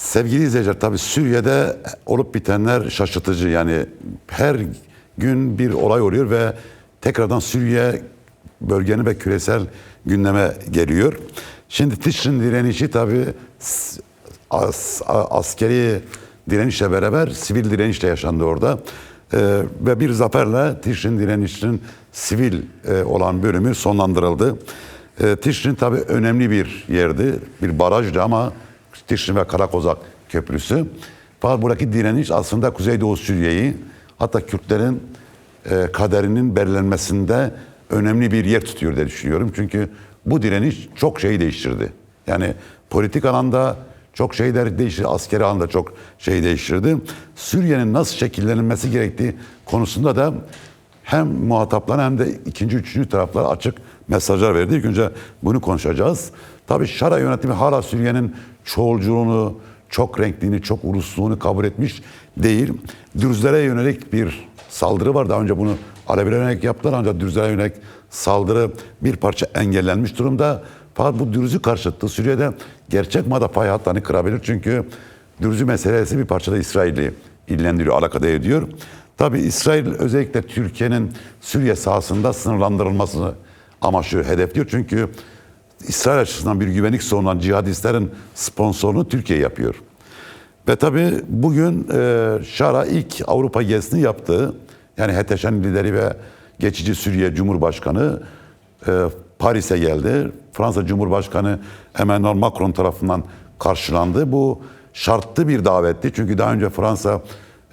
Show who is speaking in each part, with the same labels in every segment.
Speaker 1: Sevgili izleyiciler tabii Suriye'de olup bitenler şaşırtıcı. Yani her gün bir olay oluyor ve tekrardan Suriye bölgenin ve küresel gündeme geliyor. Şimdi Tişrin direnişi tabii s- as- askeri direnişle beraber sivil direnişle yaşandı orada. Ee, ve bir zaferle Tişrin direnişinin sivil e, olan bölümü sonlandırıldı. Ee, Tişrin tabii önemli bir yerdi, bir barajdı ama Tişrin ve Karakozak Köprüsü. Fakat buradaki direniş aslında Kuzeydoğu Suriye'yi hatta Kürtlerin e, kaderinin belirlenmesinde önemli bir yer tutuyor diye düşünüyorum. Çünkü bu direniş çok şeyi değiştirdi. Yani politik alanda çok şeyler değiştirdi, askeri alanda çok şey değiştirdi. Suriye'nin nasıl şekillenmesi gerektiği konusunda da hem muhataplara hem de ikinci, üçüncü taraflara açık mesajlar verdi. İlk önce bunu konuşacağız. Tabii Şara yönetimi hala Suriye'nin çoğulculuğunu, çok renkliğini, çok ulusluğunu kabul etmiş değil. Dürzlere yönelik bir saldırı var. Daha önce bunu Alevilere yönelik yaptılar ancak Dürzlere yönelik saldırı bir parça engellenmiş durumda. Fakat bu Dürzü karşıtı Suriye'de gerçek mada pay hatlarını kırabilir. Çünkü Dürzü meselesi bir parçada İsrail'i illendiriyor, alakadar ediyor. Tabii İsrail özellikle Türkiye'nin Suriye sahasında sınırlandırılmasını amaçlıyor, hedefliyor. Çünkü İsrail açısından bir güvenlik sorunundan cihadistlerin sponsorunu Türkiye yapıyor. Ve tabii bugün e, Şara ilk Avrupa gezisini yaptı. Yani HTŞ'nin lideri ve geçici Suriye Cumhurbaşkanı e, Paris'e geldi. Fransa Cumhurbaşkanı Emmanuel Macron tarafından karşılandı. Bu şartlı bir davetti. Çünkü daha önce Fransa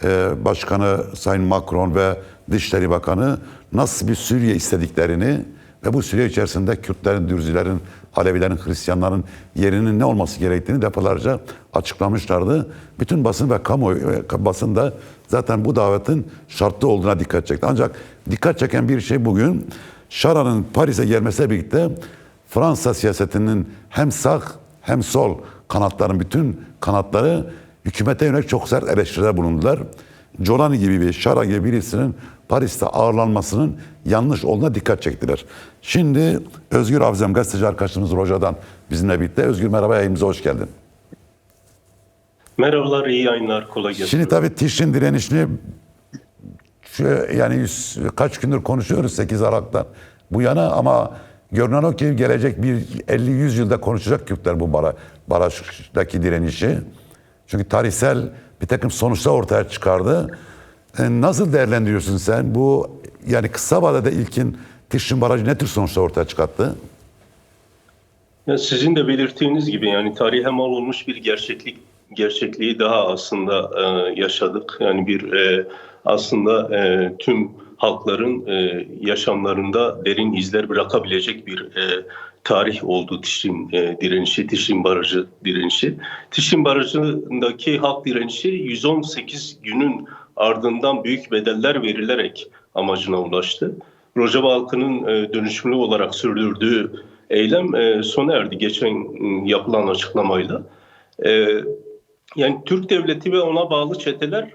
Speaker 1: e, Başkanı Sayın Macron ve Dışişleri Bakanı nasıl bir Suriye istediklerini ve bu süre içerisinde Kürtlerin, Dürzilerin, Alevilerin, Hristiyanların yerinin ne olması gerektiğini defalarca açıklamışlardı. Bütün basın ve kamuoyu e, basın da zaten bu davetin şartlı olduğuna dikkat çekti. Ancak dikkat çeken bir şey bugün Şara'nın Paris'e gelmesiyle birlikte Fransa siyasetinin hem sağ hem sol kanatların bütün kanatları hükümete yönelik çok sert eleştiriler bulundular. Giolani gibi bir, Şara gibi birisinin Paris'te ağırlanmasının yanlış olduğuna dikkat çektiler. Şimdi Özgür Avzem gazeteci arkadaşımız Roja'dan bizimle birlikte. Özgür merhaba yayınımıza hoş geldin.
Speaker 2: Merhabalar, iyi yayınlar, kolay gelsin.
Speaker 1: Şimdi tabii Tişrin direnişini şu, yani yüz- kaç gündür konuşuyoruz 8 Aralık'tan bu yana ama görünen o ki gelecek bir 50-100 yılda konuşacak Kürtler bu bara, barajdaki direnişi. Çünkü tarihsel bir takım sonuçlar ortaya çıkardı. E, nasıl değerlendiriyorsun sen? Bu yani kısa vadede ilkin Tişrin Barajı ne tür sonuçlar ortaya çıkarttı?
Speaker 2: Ya sizin de belirttiğiniz gibi yani tarihe mal olmuş bir gerçeklik gerçekliği daha aslında e, yaşadık. Yani bir e, aslında e, tüm halkların e, yaşamlarında derin izler bırakabilecek bir e, tarih oldu Tişrin e, direnişi, Tişrin Barajı direnişi. Tişrin Barajı'ndaki halk direnişi 118 günün ardından büyük bedeller verilerek amacına ulaştı. Rojava halkının e, dönüşümlü olarak sürdürdüğü eylem e, sona erdi geçen yapılan açıklamayla. E, yani Türk devleti ve ona bağlı çeteler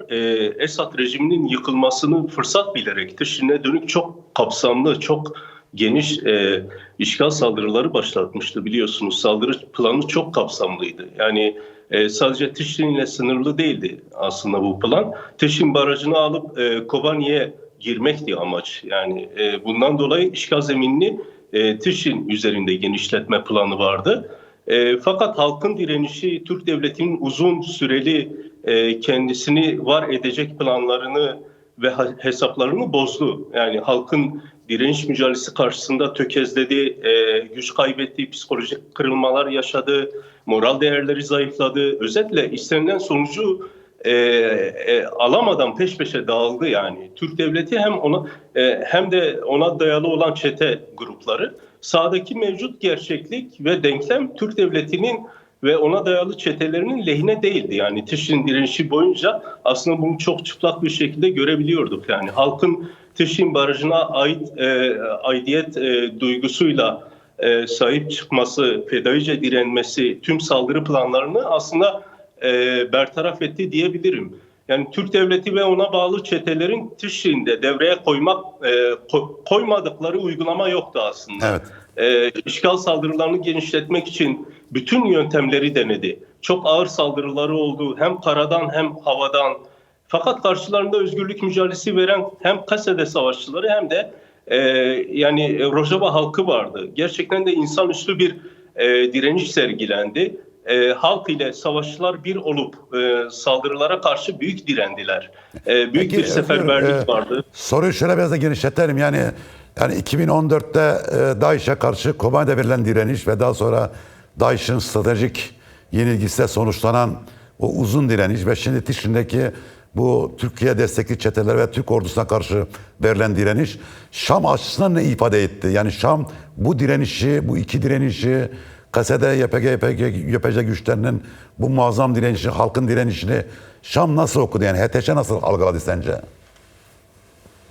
Speaker 2: Esad rejiminin yıkılmasını fırsat bilerek Tişrin'e dönük çok kapsamlı, çok geniş e, işgal saldırıları başlatmıştı biliyorsunuz. Saldırı planı çok kapsamlıydı. Yani e, sadece Tişrin ile sınırlı değildi aslında bu plan. Tişrin barajını alıp e, Kobani'ye girmekti amaç. Yani e, bundan dolayı işgal zeminini e, Tişrin üzerinde genişletme planı vardı. E, fakat halkın direnişi Türk devletinin uzun süreli e, kendisini var edecek planlarını ve hesaplarını bozdu. Yani halkın direniş mücadelesi karşısında tökezledi, e, güç kaybetti, psikolojik kırılmalar yaşadı, moral değerleri zayıfladı. Özetle istenilen sonucu e, e, alamadan peş peşe dağıldı yani. Türk devleti hem ona e, hem de ona dayalı olan çete grupları sahadaki mevcut gerçeklik ve denklem Türk devletinin ve ona dayalı çetelerinin lehine değildi. Yani Tişrin direnişi boyunca aslında bunu çok çıplak bir şekilde görebiliyorduk. Yani halkın Tişrin Barajı'na ait e, aidiyet e, duygusuyla e, sahip çıkması, fedaice direnmesi, tüm saldırı planlarını aslında e, bertaraf etti diyebilirim. Yani Türk devleti ve ona bağlı çetelerin Tişrin'de devreye koymak e, ko- koymadıkları uygulama yoktu aslında.
Speaker 1: Evet.
Speaker 2: e, işgal saldırılarını genişletmek için bütün yöntemleri denedi. Çok ağır saldırıları oldu hem karadan hem havadan. Fakat karşılarında özgürlük mücadelesi veren hem Kasede savaşçıları hem de e, yani Rojava halkı vardı. Gerçekten de insanüstü bir e, direniş sergilendi. E, halk ile savaşçılar bir olup e, saldırılara karşı büyük direndiler. E, büyük
Speaker 1: Peki,
Speaker 2: bir seferberlik
Speaker 1: efendim, e,
Speaker 2: vardı.
Speaker 1: Soruyu şöyle biraz da genişletelim. Yani yani 2014'te e, DAEŞ'e karşı Kobani'de verilen direniş ve daha sonra DAEŞ'in stratejik yenilgisiyle sonuçlanan o uzun direniş ve şimdi Tişrin'deki bu Türkiye destekli çeteler ve Türk ordusuna karşı verilen direniş Şam açısından ne ifade etti? Yani Şam bu direnişi, bu iki direnişi Kasede YPG, YPG, YPG güçlerinin bu muazzam direnişi, halkın direnişini Şam nasıl okudu? Yani HTŞ nasıl algıladı sence?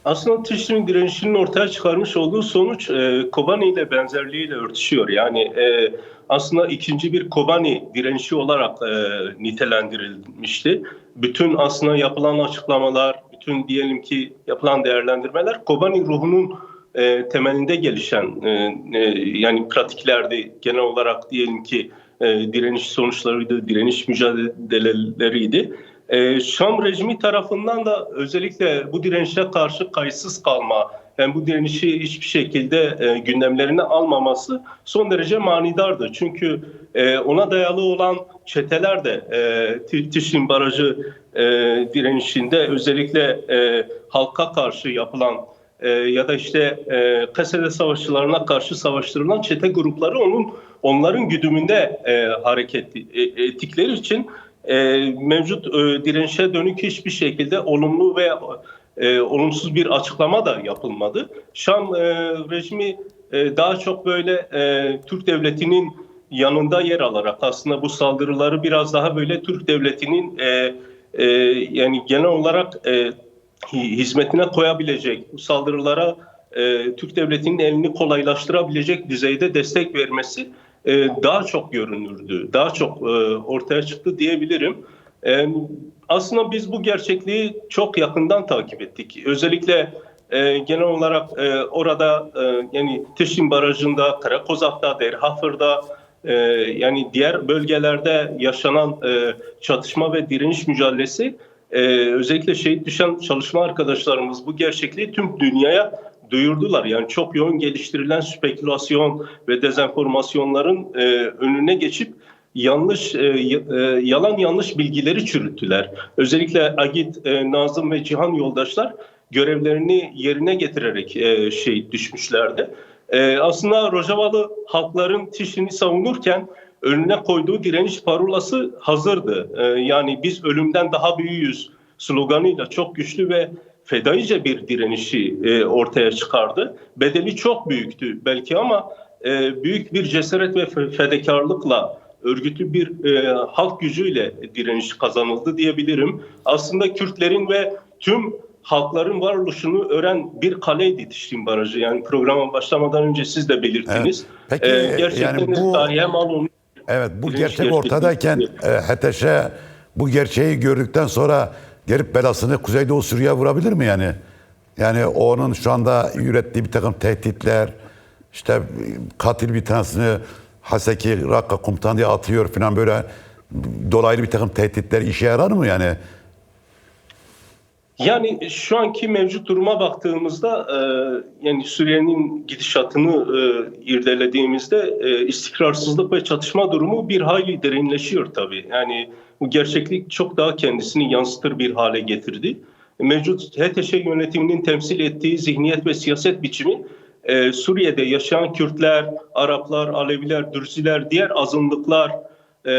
Speaker 2: Aslında Tişrin direnişinin ortaya çıkarmış olduğu sonuç e, Kobani ile benzerliğiyle örtüşüyor. Yani e, aslında ikinci bir Kobani direnişi olarak e, nitelendirilmişti. Bütün aslında yapılan açıklamalar, bütün diyelim ki yapılan değerlendirmeler Kobani ruhunun e, temelinde gelişen e, e, yani pratiklerdi. Genel olarak diyelim ki e, direniş sonuçlarıydı, direniş mücadeleleriydi. Ee, Şam rejimi tarafından da özellikle bu direnişe karşı kayıtsız kalma, yani bu direnişi hiçbir şekilde e, gündemlerine almaması son derece manidardı. Çünkü e, ona dayalı olan çeteler de e, Tişin Barajı direnişinde özellikle halka karşı yapılan ya da işte e, Kasede savaşçılarına karşı savaştırılan çete grupları onun onların güdümünde hareket ettikleri için e, mevcut e, direnişe dönük hiçbir şekilde olumlu ve e, olumsuz bir açıklama da yapılmadı. Şam e, rejimi e, daha çok böyle e, Türk devletinin yanında yer alarak aslında bu saldırıları biraz daha böyle Türk devletinin e, e, yani genel olarak e, hizmetine koyabilecek bu saldırılara e, Türk devletinin elini kolaylaştırabilecek düzeyde destek vermesi e, daha çok görünürdü, daha çok e, ortaya çıktı diyebilirim. E, aslında biz bu gerçekliği çok yakından takip ettik. Özellikle e, genel olarak e, orada e, yani Tişin Barajı'nda, Karakozak'ta, Derhafır'da e, yani diğer bölgelerde yaşanan e, çatışma ve direniş mücadelesi e, özellikle şehit düşen çalışma arkadaşlarımız bu gerçekliği tüm dünyaya duyurdular. Yani çok yoğun geliştirilen spekülasyon ve dezenformasyonların e, önüne geçip yanlış e, e, yalan yanlış bilgileri çürüttüler. Özellikle Agit, e, Nazım ve Cihan yoldaşlar görevlerini yerine getirerek e, şehit düşmüşlerdi. E, aslında Rojavalı halkların Tişin'i savunurken önüne koyduğu direniş parolası hazırdı. E, yani biz ölümden daha büyüğüz sloganıyla çok güçlü ve fedaice bir direnişi e, ortaya çıkardı. Bedeli çok büyüktü belki ama e, büyük bir cesaret ve fedakarlıkla örgütlü bir e, halk gücüyle direniş kazanıldı diyebilirim. Aslında Kürtlerin ve tüm halkların varoluşunu öğren bir kaleydi Tişrin Barajı. Yani programa başlamadan önce siz de belirttiniz.
Speaker 1: Evet. Peki,
Speaker 2: gerçekten
Speaker 1: yani bu-
Speaker 2: tarihe mal olmuş.
Speaker 1: Evet bu gerçek ortadayken e, HTŞ bu gerçeği gördükten sonra gelip belasını Kuzeydoğu Suriye'ye vurabilir mi yani? Yani onun şu anda ürettiği bir takım tehditler, işte katil bir tanesini Haseki Rakka komutan diye atıyor falan böyle dolaylı bir takım tehditler işe yarar mı yani?
Speaker 2: Yani şu anki mevcut duruma baktığımızda e, yani Suriye'nin gidişatını e, irdelediğimizde e, istikrarsızlık ve çatışma durumu bir hayli derinleşiyor tabii. Yani bu gerçeklik çok daha kendisini yansıtır bir hale getirdi. Mevcut HTŞ yönetiminin temsil ettiği zihniyet ve siyaset biçimi e, Suriye'de yaşayan Kürtler, Araplar, Aleviler, Dürziler, diğer azınlıklar, e,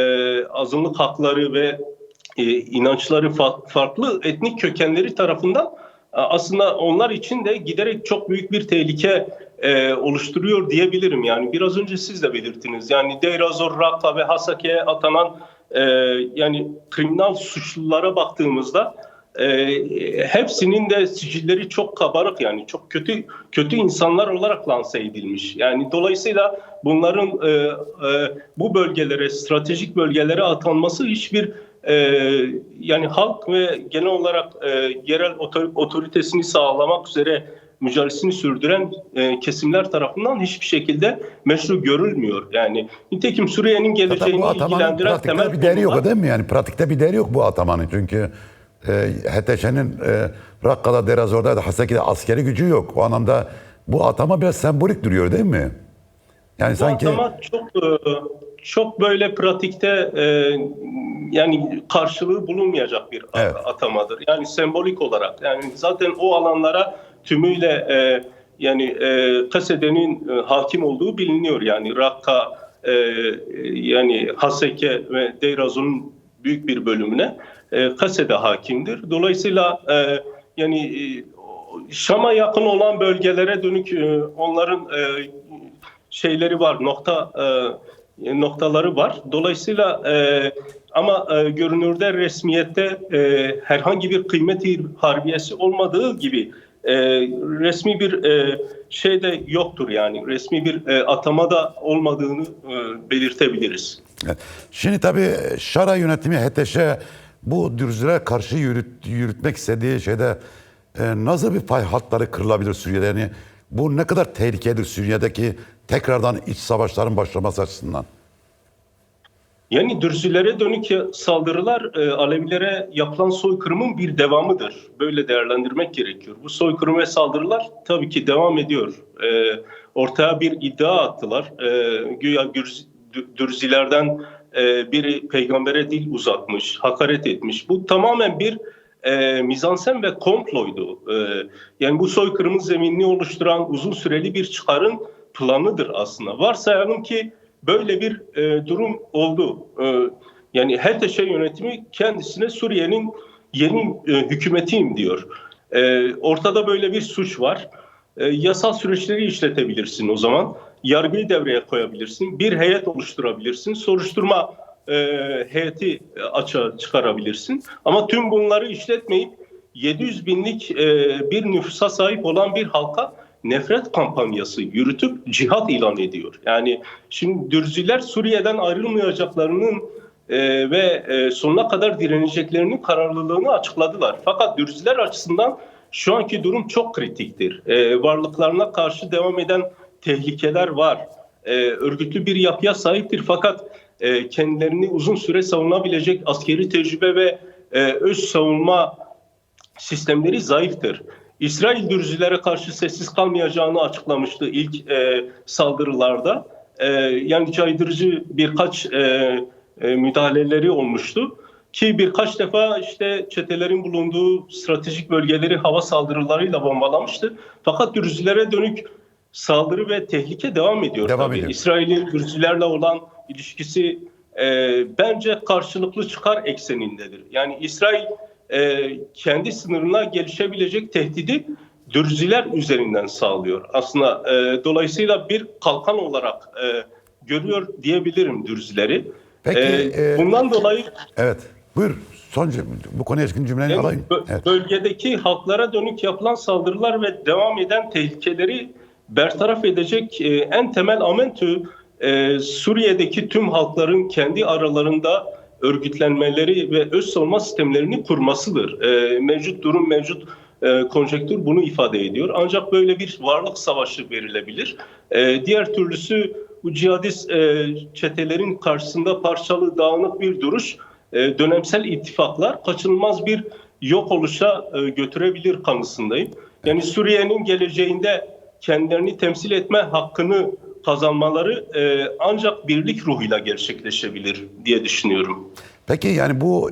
Speaker 2: azınlık hakları ve e, inançları fa- farklı etnik kökenleri tarafından aslında onlar için de giderek çok büyük bir tehlike e, oluşturuyor diyebilirim. Yani biraz önce siz de belirttiniz. Yani Deir ez-Zor, Rakka ve Hasake'ye atanan e, yani kriminal suçlulara baktığımızda e, hepsinin de sicilleri çok kabarık yani çok kötü kötü insanlar olarak lanse edilmiş. Yani dolayısıyla bunların e, e, bu bölgelere stratejik bölgelere atanması hiçbir e, yani halk ve genel olarak e, yerel otor- otoritesini sağlamak üzere mücadelesini sürdüren e, kesimler tarafından hiçbir şekilde meşru görülmüyor. Yani nitekim Suriye'nin
Speaker 1: Zaten
Speaker 2: geleceğini
Speaker 1: bu atamanın
Speaker 2: ilgilendiren
Speaker 1: pratikte
Speaker 2: temel
Speaker 1: bir değeri yok
Speaker 2: konular-
Speaker 1: değil mi? Yani pratikte bir değeri yok bu atamanın. Çünkü e, HTŞ'nin e, Rakka'da, Derazor'da, Haseki'de askeri gücü yok. O anlamda bu atama biraz sembolik duruyor değil mi? Yani
Speaker 2: Bu
Speaker 1: sanki
Speaker 2: atama çok e, çok böyle pratikte e, yani karşılığı bulunmayacak bir
Speaker 1: Evet.
Speaker 2: atamadır. Yani sembolik olarak yani zaten o alanlara tümüyle e, yani e, Kasede'nin e, hakim olduğu biliniyor. Yani Rakka e, yani Haseke ve Deyrazun'un büyük bir bölümüne e, Kasede hakimdir. Dolayısıyla e, yani e, Şam'a yakın olan bölgelere dönük e, onların e, şeyleri var, nokta e, noktaları var. Dolayısıyla e, ama e, görünürde resmiyette e, herhangi bir kıymeti harbiyesi olmadığı gibi e, resmi bir e, şey de yoktur yani resmi bir e, atama da olmadığını e, belirtebiliriz.
Speaker 1: Şimdi tabii Şara yönetimi HTŞ'e bu dürzülere karşı yürüt, yürütmek istediği şeyde e, nasıl bir pay hatları kırılabilir Suriye'de? Yani bu ne kadar tehlikelidir Suriye'deki tekrardan iç savaşların başlaması açısından?
Speaker 2: Yani Dürzülere dönük saldırılar e, Alevilere yapılan soykırımın bir devamıdır. Böyle değerlendirmek gerekiyor. Bu soykırım ve saldırılar tabii ki devam ediyor. E, ortaya bir iddia attılar. E, güya Gürz- Dü- Dürzilerden e, biri peygambere dil uzatmış, hakaret etmiş. Bu tamamen bir e, mizansen ve komploydu. E, yani bu soykırımın zeminini oluşturan uzun süreli bir çıkarın planıdır aslında. Varsayalım ki böyle bir e, durum oldu. E, yani HTŞ yönetimi kendisine Suriye'nin yeni e, hükümetiyim diyor. E, ortada böyle bir suç var. E, yasal süreçleri işletebilirsin o zaman. Yargıyı devreye koyabilirsin. Bir heyet oluşturabilirsin. Soruşturma e, heyeti açığa çıkarabilirsin. Ama tüm bunları işletmeyip 700 binlik e, bir nüfusa sahip olan bir halka nefret kampanyası yürütüp cihat ilan ediyor. Yani şimdi Dürziler Suriye'den ayrılmayacaklarının e, ve e, sonuna kadar direneceklerinin kararlılığını açıkladılar. Fakat Dürziler açısından şu anki durum çok kritiktir. E, varlıklarına karşı devam eden tehlikeler var. E, örgütlü bir yapıya sahiptir fakat e, kendilerini uzun süre savunabilecek askeri tecrübe ve e, öz savunma sistemleri zayıftır. İsrail Dürzilere karşı sessiz kalmayacağını açıklamıştı ilk e, saldırılarda. E, yani caydırıcı birkaç e, e, müdahaleleri olmuştu. Ki birkaç defa işte çetelerin bulunduğu stratejik bölgeleri hava saldırılarıyla bombalamıştı. Fakat Dürzilere dönük saldırı ve tehlike devam ediyor.
Speaker 1: Devam
Speaker 2: tabii.
Speaker 1: ediyor.
Speaker 2: İsrail'in Dürzilerle olan ilişkisi e, bence karşılıklı çıkar eksenindedir. Yani İsrail e, kendi sınırına gelişebilecek tehdidi Dürziler üzerinden sağlıyor. Aslında e, dolayısıyla bir kalkan olarak e, görüyor diyebilirim Dürzileri.
Speaker 1: Peki, e,
Speaker 2: bundan dolayı
Speaker 1: Evet. Buyur. Son cüm- bu konuya ilişkin cümleni
Speaker 2: yani
Speaker 1: alayım.
Speaker 2: bö-
Speaker 1: Evet.
Speaker 2: bölgedeki halklara dönük yapılan saldırılar ve devam eden tehlikeleri bertaraf edecek e, en temel amentü e, Suriye'deki tüm halkların kendi aralarında örgütlenmeleri ve öz savunma sistemlerini kurmasıdır. E, mevcut durum, mevcut e, konjektür bunu ifade ediyor. Ancak böyle bir varlık savaşı verilebilir. E, diğer türlüsü bu cihadist e, çetelerin karşısında parçalı, dağınık bir duruş dönemsel ittifaklar kaçınılmaz bir yok oluşa götürebilir kanısındayım. Yani Suriye'nin geleceğinde kendilerini temsil etme hakkını kazanmaları e, ancak birlik ruhuyla gerçekleşebilir diye düşünüyorum.
Speaker 1: Peki yani bu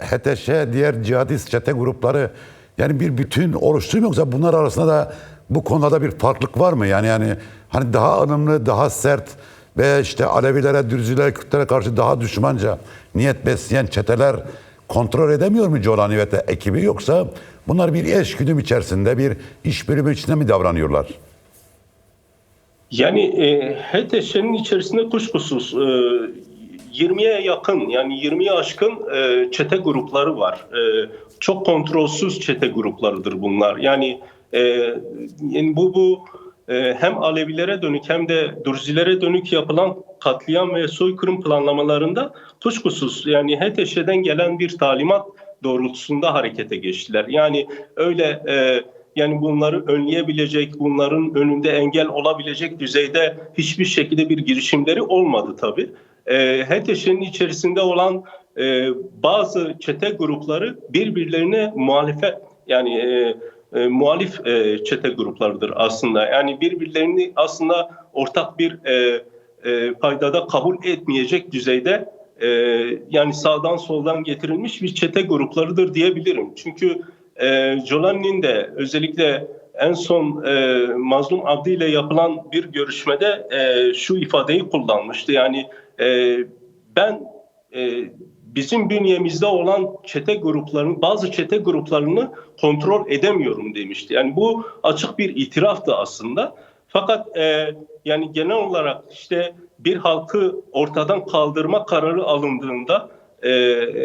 Speaker 1: HTŞ, diğer cihadist çete grupları yani bir bütün oluşturuyor mu yoksa bunlar arasında da bu konuda bir farklılık var mı? Yani yani hani daha ılımlı, daha sert ve işte Alevilere, Dürzilere, Kürtlere karşı daha düşmanca niyet besleyen çeteler kontrol edemiyor mu Colani ve ekibi yoksa bunlar bir eşgüdüm içerisinde bir iş bölümü içinde mi davranıyorlar?
Speaker 2: Yani e, HTŞ'nin içerisinde kuşkusuz e, 20'ye yakın yani 20'ye aşkın e, çete grupları var. E, çok kontrolsüz çete gruplarıdır bunlar. Yani, e, yani bu bu e, hem Alevilere dönük hem de Dürzilere dönük yapılan katliam ve soykırım planlamalarında kuşkusuz yani HTŞ'den gelen bir talimat doğrultusunda harekete geçtiler. Yani öyle e, yani bunları önleyebilecek, bunların önünde engel olabilecek düzeyde hiçbir şekilde bir girişimleri olmadı tabii. E, HTŞ'nin içerisinde olan e, bazı çete grupları birbirlerine muhalefet yani e, e, muhalif e, çete gruplarıdır aslında. Yani birbirlerini aslında ortak bir e, e, paydada kabul etmeyecek düzeyde e, yani sağdan soldan getirilmiş bir çete gruplarıdır diyebilirim. Çünkü e, Jolani'nin de özellikle en son e, Mazlum Abdi ile yapılan bir görüşmede e, şu ifadeyi kullanmıştı. Yani e, ben e, bizim bünyemizde olan çete gruplarının bazı çete gruplarını kontrol edemiyorum demişti. Yani bu açık bir itiraftı aslında. Fakat e, yani genel olarak işte bir halkı ortadan kaldırma kararı alındığında e,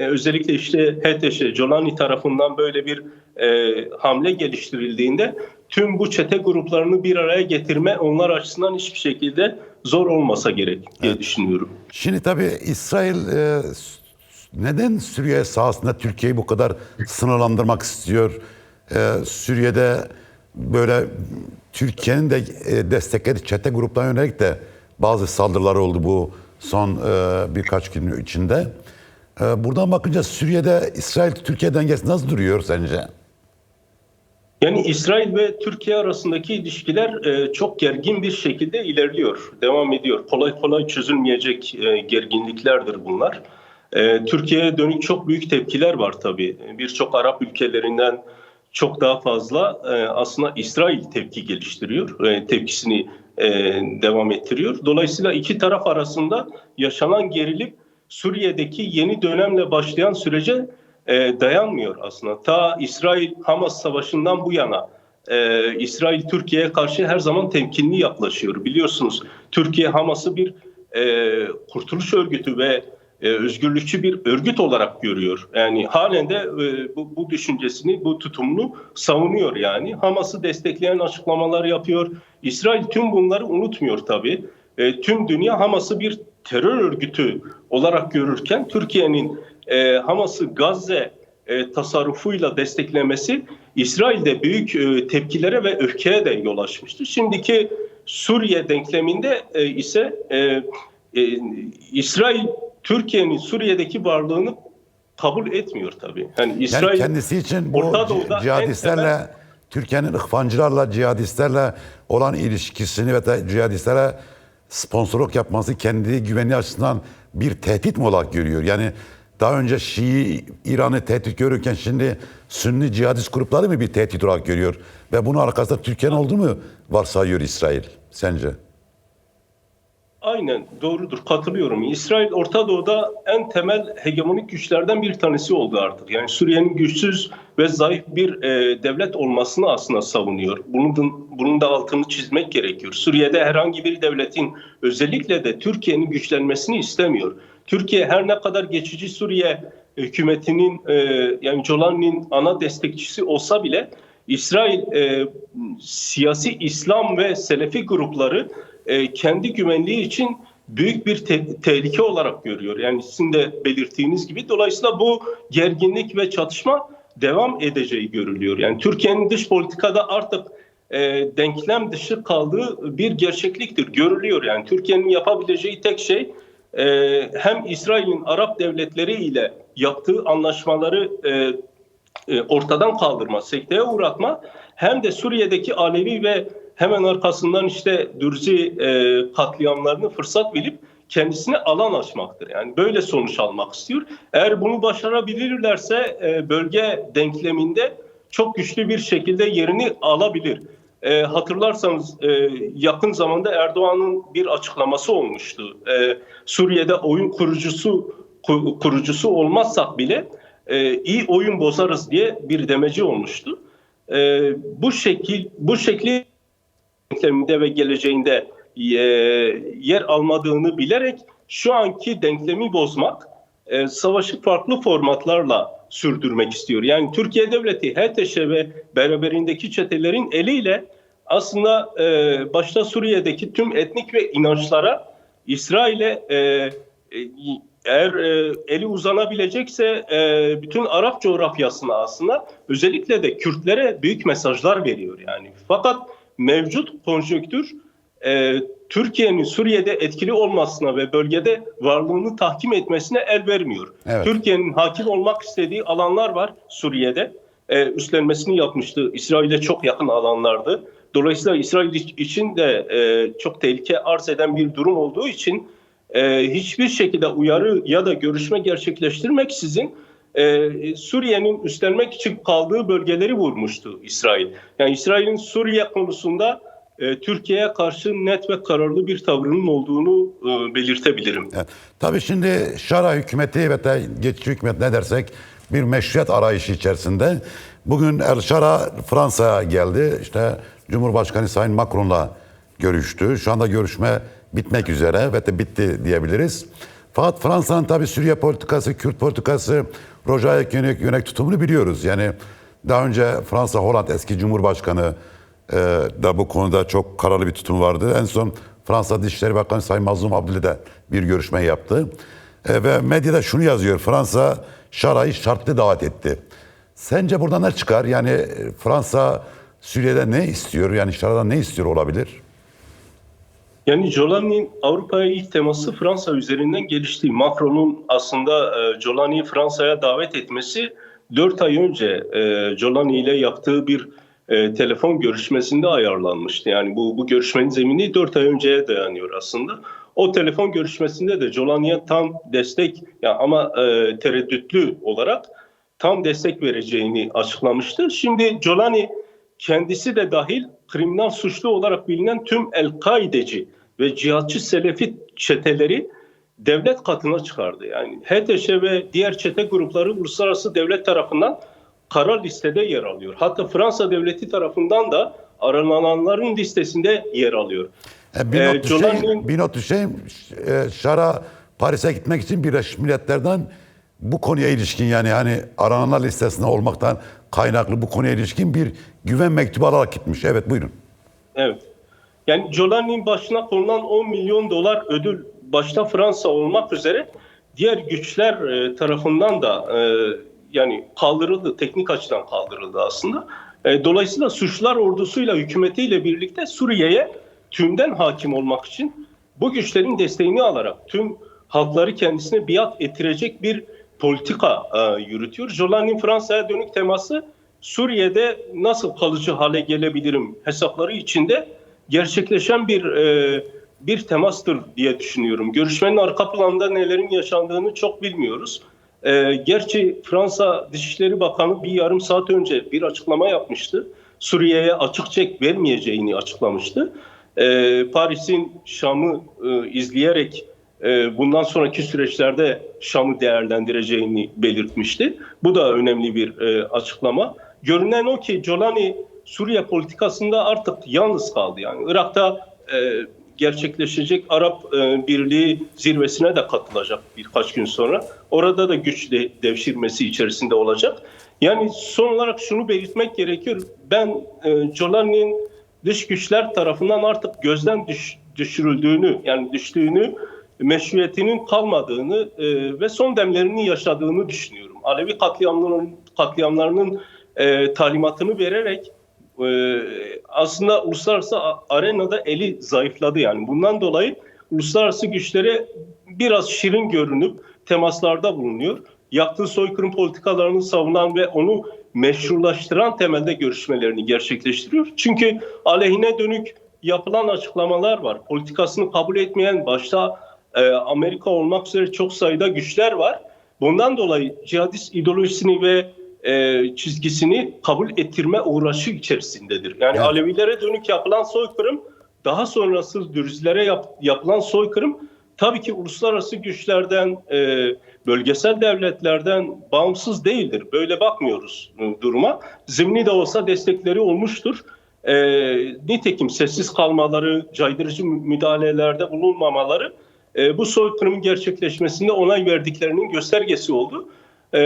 Speaker 2: özellikle işte HTŞ, Jolani tarafından böyle bir e, hamle geliştirildiğinde tüm bu çete gruplarını bir araya getirme onlar açısından hiçbir şekilde zor olmasa gerek diye düşünüyorum.
Speaker 1: Şimdi tabii İsrail e, neden Suriye sahasında Türkiye'yi bu kadar sınırlandırmak istiyor? E, Suriye'de böyle Türkiye'nin de e, desteklediği çete gruplarına yönelik de bazı saldırılar oldu bu son e, birkaç gün içinde. E, buradan bakınca Suriye'de İsrail-Türkiye dengesi nasıl duruyor sence?
Speaker 2: Yani İsrail ve Türkiye arasındaki ilişkiler e, çok gergin bir şekilde ilerliyor, devam ediyor. Kolay kolay çözülmeyecek e, gerginliklerdir bunlar. E, Türkiye'ye dönük çok büyük tepkiler var tabii. Birçok Arap ülkelerinden çok daha fazla aslında İsrail tepki geliştiriyor, tepkisini devam ettiriyor. Dolayısıyla iki taraf arasında yaşanan gerilim Suriye'deki yeni dönemle başlayan sürece e, dayanmıyor aslında. Ta İsrail-Hamas savaşından bu yana e, İsrail Türkiye'ye karşı her zaman temkinli yaklaşıyor. Biliyorsunuz Türkiye Hamas'ı bir e, kurtuluş örgütü ve e, özgürlükçü bir örgüt olarak görüyor. Yani halen de e, bu, bu düşüncesini, bu tutumunu savunuyor yani. Hamas'ı destekleyen açıklamalar yapıyor. İsrail tüm bunları unutmuyor tabii. E, tüm dünya Hamas'ı bir terör örgütü olarak görürken Türkiye'nin e, Hamas'ı Gazze e, tasarrufuyla desteklemesi İsrail'de büyük e, tepkilere ve öfkeye de yol açmıştı. Şimdiki Suriye denkleminde e, ise e, e, İsrail Türkiye'nin Suriye'deki varlığını kabul etmiyor tabii. Yani İsrail
Speaker 1: Yani kendisi için bu cihadistlerle
Speaker 2: temel-
Speaker 1: Türkiye'nin ihvancılarla, cihadistlerle olan ilişkisini ve cihadistlere sponsorluk yapması kendi güvenliği açısından bir tehdit mi olarak görüyor? Yani daha önce Şii İran'ı tehdit görürken şimdi Sünni cihadist grupları mı bir tehdit olarak görüyor? Ve bunun arkasında Türkiye'nin olduğu mu varsayıyor İsrail sence?
Speaker 2: Aynen doğrudur katılıyorum. İsrail Orta Doğu'da en temel hegemonik güçlerden bir tanesi oldu artık. Yani Suriye'nin güçsüz ve zayıf bir e, devlet olmasını aslında savunuyor. Bunun da, bunun da altını çizmek gerekiyor. Suriye'de herhangi bir devletin özellikle de Türkiye'nin güçlenmesini istemiyor. Türkiye her ne kadar geçici Suriye hükümetinin e, yani Jolani'nin ana destekçisi olsa bile İsrail e, siyasi İslam ve Selefi grupları e, kendi güvenliği için büyük bir te- tehlike olarak görüyor. Yani sizin de belirttiğiniz gibi. Dolayısıyla bu gerginlik ve çatışma devam edeceği görülüyor. Yani Türkiye'nin dış politikada artık e, denklem dışı kaldığı bir gerçekliktir. Görülüyor yani. Türkiye'nin yapabileceği tek şey e, hem İsrail'in Arap devletleri ile yaptığı anlaşmaları e, e, ortadan kaldırma, sekteye uğratma hem de Suriye'deki Alevi ve hemen arkasından işte Dürzi e, katliamlarını fırsat bilip kendisine alan açmaktır. Yani böyle sonuç almak istiyor. Eğer bunu başarabilirlerse e, bölge denkleminde çok güçlü bir şekilde yerini alabilir. E, hatırlarsanız e, yakın zamanda Erdoğan'ın bir açıklaması olmuştu. E, Suriye'de oyun kurucusu ku- kurucusu olmazsak bile e, iyi oyun bozarız diye bir demeci olmuştu. E, bu şekil bu şekli denkleminde ve geleceğinde e, yer almadığını bilerek şu anki denklemi bozmak, e, savaşı farklı formatlarla sürdürmek istiyor. Yani Türkiye Devleti HTŞ ve beraberindeki çetelerin eliyle aslında e, başta Suriye'deki tüm etnik ve inançlara İsrail'e e, e, eğer e, eli uzanabilecekse e, bütün Arap coğrafyasına aslında özellikle de Kürtlere büyük mesajlar veriyor yani. Fakat mevcut konjonktür e, Türkiye'nin Suriye'de etkili olmasına ve bölgede varlığını tahkim etmesine el vermiyor.
Speaker 1: Evet.
Speaker 2: Türkiye'nin hakim olmak istediği alanlar var Suriye'de. E, üstlenmesini yapmıştı. İsrail'e çok yakın alanlardı. Dolayısıyla İsrail için de e, çok tehlike arz eden bir durum olduğu için e, hiçbir şekilde uyarı ya da görüşme gerçekleştirmeksizin e, Suriye'nin üstlenmek için kaldığı bölgeleri vurmuştu İsrail. Yani İsrail'in Suriye konusunda e, Türkiye'ye karşı net ve kararlı bir tavrının olduğunu e, belirtebilirim.
Speaker 1: Evet. Tabii şimdi Şara hükümeti ve geçici hükümet ne dersek bir meşruiyet arayışı içerisinde. Bugün El Şara Fransa'ya geldi. İşte Cumhurbaşkanı Sayın Macron'la görüştü. Şu anda görüşme bitmek üzere ve de bitti diyebiliriz. Fakat Fransa'nın tabii Suriye politikası, Kürt politikası, Roja'ya yönelik, yönelik tutumunu biliyoruz. Yani daha önce Fransa Hollande eski Cumhurbaşkanı e, da bu konuda çok kararlı bir tutum vardı. En son Fransa Dışişleri Bakanı Sayın Mazlum Abdülü de bir görüşme yaptı. E, ve medyada şunu yazıyor. Fransa Şara'yı şartlı davet etti. Sence buradan ne çıkar? Yani Fransa Suriye'de ne istiyor? Yani Şara'dan ne istiyor olabilir?
Speaker 2: Yani Jolani'nin Avrupa'ya ilk teması Fransa üzerinden gelişti. Macron'un aslında e, Jolani'yi Fransa'ya davet etmesi 4 ay önce e, Jolani ile yaptığı bir e, telefon görüşmesinde ayarlanmıştı. Yani bu, bu görüşmenin zemini 4 ay önceye dayanıyor aslında. O telefon görüşmesinde de Jolani'ye tam destek ya ama e, tereddütlü olarak tam destek vereceğini açıklamıştı. Şimdi Jolani kendisi de dahil kriminal suçlu olarak bilinen tüm El-Kaideci ve cihatçı Selefi çeteleri devlet katına çıkardı. Yani HTŞ ve diğer çete grupları uluslararası devlet tarafından kara listede yer alıyor. Hatta Fransa devleti tarafından da arananların listesinde yer alıyor.
Speaker 1: E, bir,
Speaker 2: Ee,
Speaker 1: not düşeyim,
Speaker 2: Jolani'nin-
Speaker 1: bir not düşeyim. E, Şara Paris'e gitmek için Birleşmiş Milletler'den bu konuya ilişkin yani hani arananlar listesinde olmaktan kaynaklı bu konuya ilişkin bir güven mektubu alarak gitmiş. Evet buyurun.
Speaker 2: Evet. Yani Jolani'nin başına konulan 10 milyon dolar ödül başta Fransa olmak üzere diğer güçler e, tarafından da e, yani kaldırıldı, teknik açıdan kaldırıldı aslında. E, dolayısıyla suçlar ordusuyla, hükümetiyle birlikte Suriye'ye tümden hakim olmak için bu güçlerin desteğini alarak tüm halkları kendisine biat ettirecek bir politika yürütüyor. Jolani'nin Fransa'ya dönük teması Suriye'de nasıl kalıcı hale gelebilirim hesapları içinde gerçekleşen bir e, bir temastır diye düşünüyorum. Görüşmenin arka planında nelerin yaşandığını çok bilmiyoruz. E, gerçi Fransa Dışişleri Bakanı bir yarım saat önce bir açıklama yapmıştı. Suriye'ye açık çek vermeyeceğini açıklamıştı. E, Paris'in Şam'ı e, izleyerek e, bundan sonraki süreçlerde Şam'ı değerlendireceğini belirtmişti. Bu da önemli bir e, açıklama. Görünen o ki Jolani Suriye politikasında artık yalnız kaldı. Yani Irak'ta e, gerçekleşecek Arap e, Birliği zirvesine de katılacak birkaç gün sonra. Orada da güç de, devşirmesi içerisinde olacak. Yani son olarak şunu belirtmek gerekiyor. Ben e, Jolani'nin dış güçler tarafından artık gözden düş, düşürüldüğünü yani düştüğünü meşruiyetinin kalmadığını e, ve son demlerini yaşadığını düşünüyorum. Alevi katliamlarının, katliamlarının e, talimatını vererek e, aslında uluslararası arenada eli zayıfladı yani. Bundan dolayı uluslararası güçlere biraz şirin görünüp temaslarda bulunuyor. Yaptığı soykırım politikalarını savunan ve onu meşrulaştıran temelde görüşmelerini gerçekleştiriyor. Çünkü aleyhine dönük yapılan açıklamalar var. Politikasını kabul etmeyen başta e, Amerika olmak üzere çok sayıda güçler var. Bundan dolayı cihadist ideolojisini ve e, çizgisini kabul ettirme uğraşı içerisindedir. Yani
Speaker 1: Evet.
Speaker 2: Alevilere dönük yapılan soykırım, daha sonrası Dürüzlere yap- yapılan soykırım tabii ki uluslararası güçlerden, e, bölgesel devletlerden bağımsız değildir. Böyle bakmıyoruz duruma. Zimni de olsa destekleri olmuştur. E, nitekim sessiz kalmaları, caydırıcı mü- müdahalelerde bulunmamaları e, bu soykırımın gerçekleşmesinde onay verdiklerinin göstergesi oldu. E,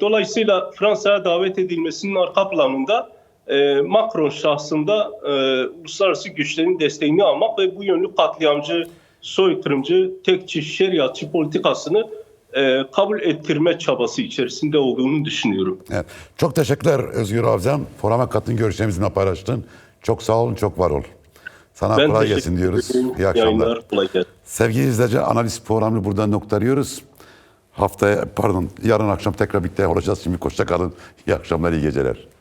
Speaker 2: dolayısıyla Fransa'ya davet edilmesinin arka planında e, Macron şahsında e, uluslararası güçlerin desteğini almak ve bu yönlü katliamcı, soykırımcı, tekçi, şeriatçı politikasını e, kabul ettirme çabası içerisinde olduğunu düşünüyorum.
Speaker 1: Evet. Çok teşekkürler Özgür Avcam. Programa katıldın, görüşlerimizi bizimle paylaştın. Çok sağ olun, çok var ol. Sana
Speaker 2: Ben
Speaker 1: kolay gelsin diyoruz.
Speaker 2: ederim.
Speaker 1: İyi akşamlar.
Speaker 2: Yayınlar kolay gelsin.
Speaker 1: Sevgili izleyici analiz programını burada noktalıyoruz. Haftaya pardon yarın akşam tekrar birlikte olacağız. Şimdi hoşça kalın. İyi akşamlar, iyi geceler.